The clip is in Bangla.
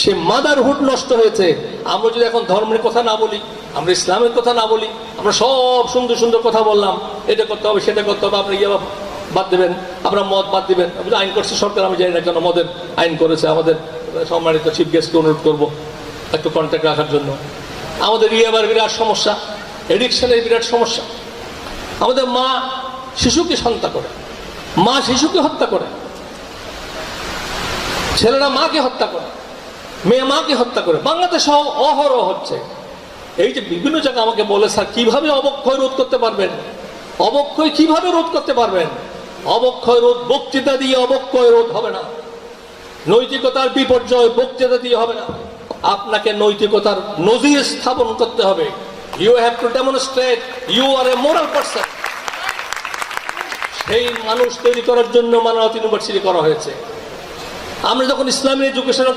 সে মাদারহুড নষ্ট হয়েছে। আমরা যদি এখন ধর্মের কথা না বলি, আমরা ইসলামের কথা না বলি, আমরা সব সুন্দর সুন্দর কথা বললাম, এটা করতে হবে, সেটা করতে হবে, আপনি ইয়ে বাদ দেবেন, আপনার মদ বাদ দিবেন। আইন করছে সরকার, আমি জানি না কেন মদের আইন করেছে, আমাদের সম্মানিত চিফ গেস্টকে অনুরোধ করব একটু কন্ট্যাক্ট রাখার জন্য। আমাদের ইয়াবার বিরাট সমস্যা এডিকশনের বিরাট সমস্যা। আমাদের মা শিশুকে হত্যা করে, মা শিশুকে হত্যা করে, ছেলেরা মাকে হত্যা করে। মেয়ে মাকে হত্যা করে। বাংলাদেশ অহরহ হচ্ছে। এই যে বিভিন্ন জায়গায় আমাকে বলে, স্যার, কীভাবে অবক্ষয় রোধ করতে পারবেন? অবক্ষয় কীভাবে রোধ করতে পারবেন? অবক্ষয় রোধ বক্তৃতা দিয়ে অবক্ষয় রোধ হবে না। নৈতিকতার বিপর্যয় বক্তৃতা দিয়ে হবে না। আপনাকে নৈতিকতার নজির স্থাপন করতে হবে। You have to demonstrate you are a moral person সেই মানুষ তৈরি করার জন্য মানবত ইউনিভার্সিটি করা হয়েছে। আমরা যখন ইসলামী এডুকেশনের